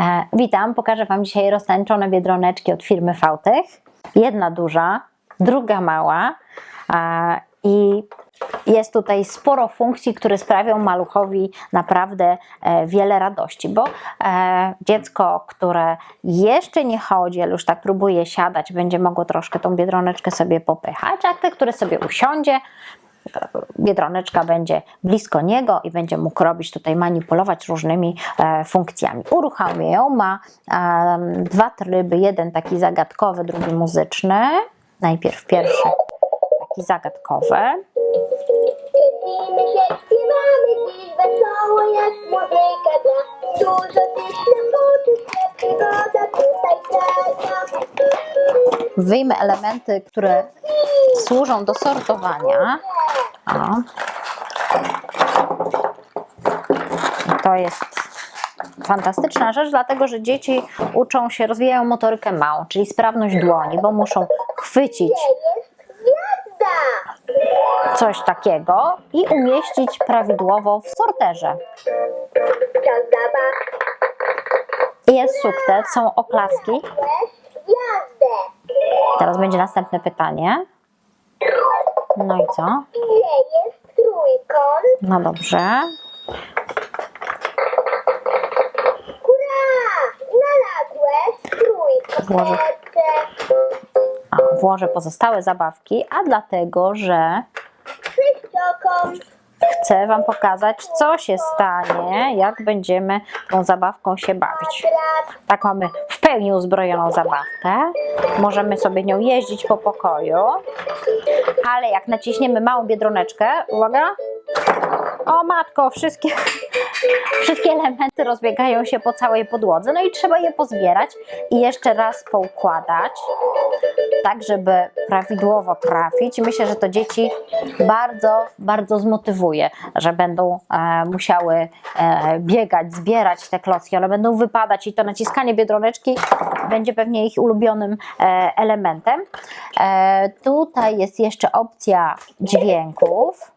E, witam, pokażę Wam dzisiaj roztańczone biedroneczki od firmy Fautech. Jedna duża, druga mała e, i jest tutaj sporo funkcji, które sprawią maluchowi naprawdę e, wiele radości, bo dziecko, które jeszcze nie chodzi, ale już tak próbuje siadać, będzie mogło troszkę tą biedroneczkę sobie popychać, a te, które sobie usiądzie, biedroneczka będzie blisko niego i będzie mógł robić tutaj, manipulować różnymi e, funkcjami. Uruchamię ją, ma e, dwa tryby, jeden taki zagadkowy, drugi muzyczny. Najpierw pierwszy taki zagadkowy. Wyjmę elementy, które służą do sortowania. O. I to jest fantastyczna rzecz, dlatego że dzieci uczą się, rozwijają motorykę małą, czyli sprawność dłoni, bo muszą chwycić coś takiego i umieścić prawidłowo w sorterze. Jest sukces, są oklaski. Teraz będzie następne pytanie. No i co? Jest trójkąt? No dobrze. Hurra! Znalazłeś trójkąt. Włożę. A, włożę pozostałe zabawki, a dlatego, że Kryptokąt. Chcę Wam pokazać, co się stanie, jak będziemy tą zabawką się bawić. Tak mamy w pełni uzbrojoną zabawkę. Możemy sobie nią jeździć po pokoju. Ale jak naciśniemy małą biedroneczkę, uwaga. O matko, wszystkie, wszystkie elementy rozbiegają się po całej podłodze. No i trzeba je pozbierać i jeszcze raz poukładać, tak żeby prawidłowo trafić. Myślę, że to dzieci bardzo, bardzo zmotywuje, że będą e, musiały e, biegać, zbierać te klocki, one będą wypadać i to naciskanie biedroneczki będzie pewnie ich ulubionym e, elementem. E, tutaj jest jeszcze opcja dźwięków.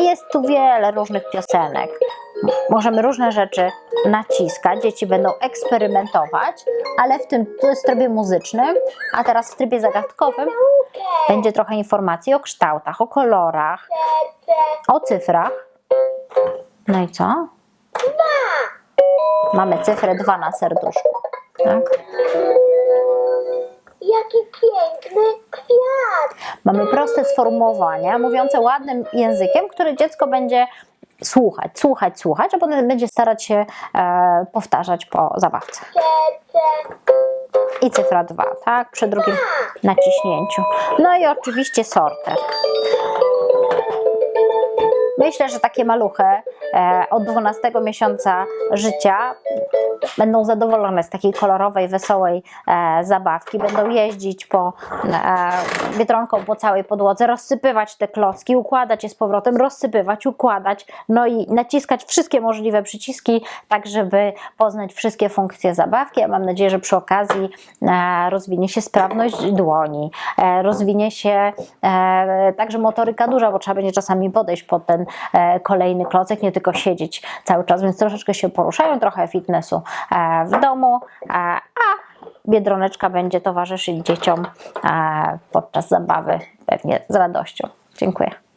Jest tu wiele różnych piosenek. Możemy różne rzeczy naciskać, dzieci będą eksperymentować, ale w tym to jest w trybie muzycznym, a teraz w trybie zagadkowym będzie trochę informacji o kształtach, o kolorach, o cyfrach. No i co? Mamy cyfrę 2 na serduszku. Tak? Jaki piękny kwiat. Mamy proste sformułowania, mówiące ładnym językiem, które dziecko będzie słuchać, słuchać, słuchać, a potem będzie starać się e, powtarzać po zabawce. I cyfra 2, tak? Przy drugim naciśnięciu. No i oczywiście sorter. Myślę, że takie maluchy e, od 12 miesiąca życia będą zadowolone z takiej kolorowej, wesołej e, zabawki. Będą jeździć po e, biedronką po całej podłodze, rozsypywać te klocki, układać je z powrotem, rozsypywać, układać, no i naciskać wszystkie możliwe przyciski, tak żeby poznać wszystkie funkcje zabawki. Ja mam nadzieję, że przy okazji e, rozwinie się sprawność dłoni, e, rozwinie się e, także motoryka duża, bo trzeba będzie czasami podejść pod ten e, kolejny klocek, nie tylko siedzieć cały czas, więc troszeczkę się poruszają, trochę fitnessu e, w domu, e, a biedroneczka będzie towarzyszyć dzieciom e, podczas zabawy pewnie z radością. Dziękuję.